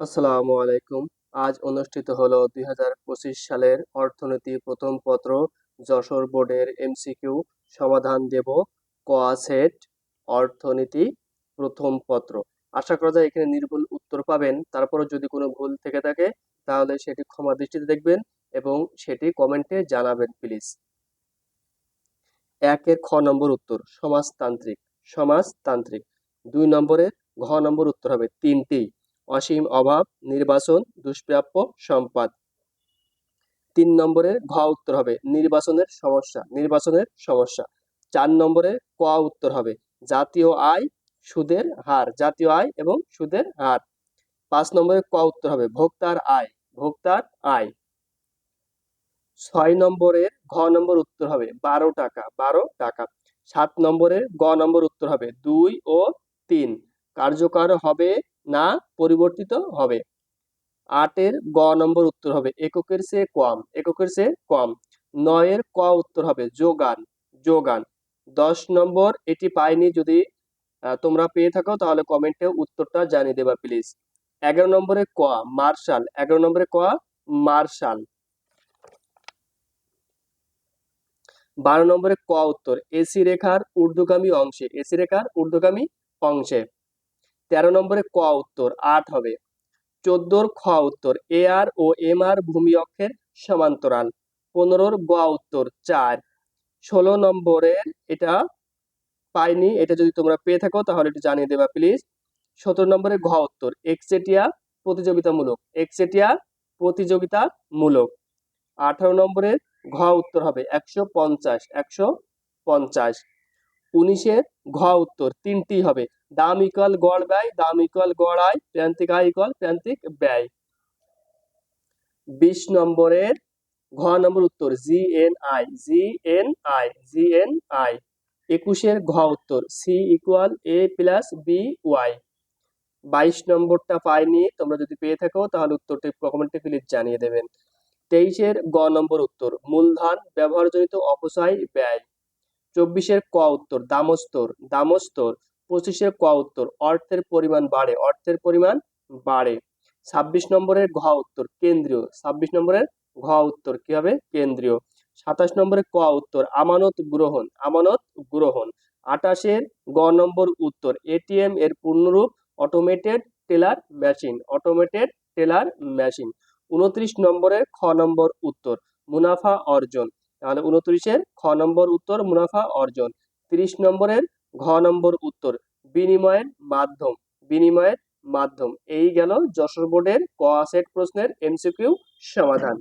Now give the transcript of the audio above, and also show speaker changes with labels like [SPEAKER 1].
[SPEAKER 1] আসসালামু আলাইকুম। আজ অনুষ্ঠিত হল দুই হাজার পঁচিশ সালের অর্থনীতি প্রথম পত্র যশোর বোর্ডের এমসিকিউ সমাধান দেব কোয়া সেট অর্থনীতি প্রথম পত্র। আশা করা যায় এখানে নির্ভুল উত্তর পাবেন। তারপরে যদি কোনো ভুল থেকে থাকে, তাহলে সেটি ক্ষমা দৃষ্টিতে দেখবেন এবং সেটি কমেন্টে জানাবেন, প্লিজ। একের খ নম্বর উত্তর, সমাজতান্ত্রিক। সমাজতান্ত্রিক। দুই নম্বরের ঘ নম্বর উত্তর হবে তিনটি। অসীম অভাব নির্বাচন দুষ্প্রাপ্য সম্পদ তিন নম্বরে ঘ উত্তর হবে নির্বাচনের সমস্যা নির্বাচনের সমস্যা। চার নম্বরে ক উত্তর হবে, জাতীয় আয়, সুদের হার, জাতীয় আয় এবং সুদের হার। পাঁচ নম্বরে ক উত্তর হবে, ভোক্তার আয় ভোক্তার আয়। ছয় নম্বরের ঘ নম্বর উত্তর হবে, বারো টাকা বারো টাকা। সাত নম্বরের গ নম্বর উত্তর হবে, দুই ও তিন। কার্যকর হবে না পরিবর্তিত হবে। আটের গ নম্বর উত্তর হবে এককের চেয়ে কম, এককের চেয়ে কম। নয়ের ক উত্তর হবে যোগান যোগান। দশ নম্বর, এটি পাইনি যদি তোমরা পেয়ে থাকো তাহলে কমেন্টে উত্তরটা জানিয়ে দেবা প্লিজ এগারো নম্বরে ক, মার্শাল। এগারো নম্বরে ক, মার্শাল। বারো নম্বরে ক উত্তর, এসি রেখার ঊর্ধ্বগামী অংশে, এসি রেখার ঊর্ধ্বগামী অংশে। তেরো নম্বরে ক উত্তর, আট হবে। চোদ্দোর খ উত্তর, এ আর ও এম আর ভূমি অক্ষের সমান্তরাল। পনেরোর গ উত্তর, চার। ষোলো নম্বরের এটা পাইনি, এটা যদি তোমরা পেয়ে থাকো তাহলে একটু জানিয়ে দেবা প্লিজ সতেরো নম্বরে ঘ উত্তর একচেটিয়া প্রতিযোগিতামূলক একচেটিয়া প্রতিযোগিতামূলক। আঠারো নম্বরের ঘ উত্তর হবে, একশো পঞ্চাশ একশো পঞ্চাশ। উনিশের ঘ উত্তর, তিনটি হবে। দাম ইকুয়াল গড় ব্যয় দাম ইকুয়াল গড় আয়, প্রান্তিক আয় ইকুয়াল প্রান্তিক ব্যয়। বিশ নম্বরের ঘ নম্বর উত্তর G N I G N I G N I একুশের ঘ উত্তর C equal A plus B Y বাইশ নম্বরটা পাইনি, তোমরা যদি পেয়ে থাকো, তাহলে উত্তরটি কমেন্টে প্লিজ জানিয়ে দেবেন। তেইশের গ নম্বর উত্তর, মূলধন ব্যবহারজনিত অপচয় ব্যয়। চব্বিশের ক উত্তর, দামস্তর দামস্তর। পঁচিশের ক উত্তর, অর্থের পরিমাণ বাড়ে, অর্থের পরিমাণ বাড়ে। ছাব্বিশ নম্বরের ঘ উত্তর, কেন্দ্রীয়। ছাব্বিশ নম্বরের ঘ উত্তর, কি হবে? কেন্দ্রীয়। সাতাশ নম্বরে ক উত্তর, আমানত গ্রহণ আমানত গ্রহণ। আটাশের গ নম্বর উত্তর, এটিএম এর পূর্ণরূপ automated teller machine automated teller machine উনত্রিশ নম্বরের খ নম্বর উত্তর, মুনাফা অর্জন। তাহলে উনত্রিশের খ নম্বর উত্তর, মুনাফা অর্জন। তিরিশ নম্বরের ঘ নম্বর উত্তর, বিনিময়ের মাধ্যম বিনিময়ের মাধ্যম। এই গেল যশোর বোর্ডের ক সেট প্রশ্নের এমসিকিউ সমাধান।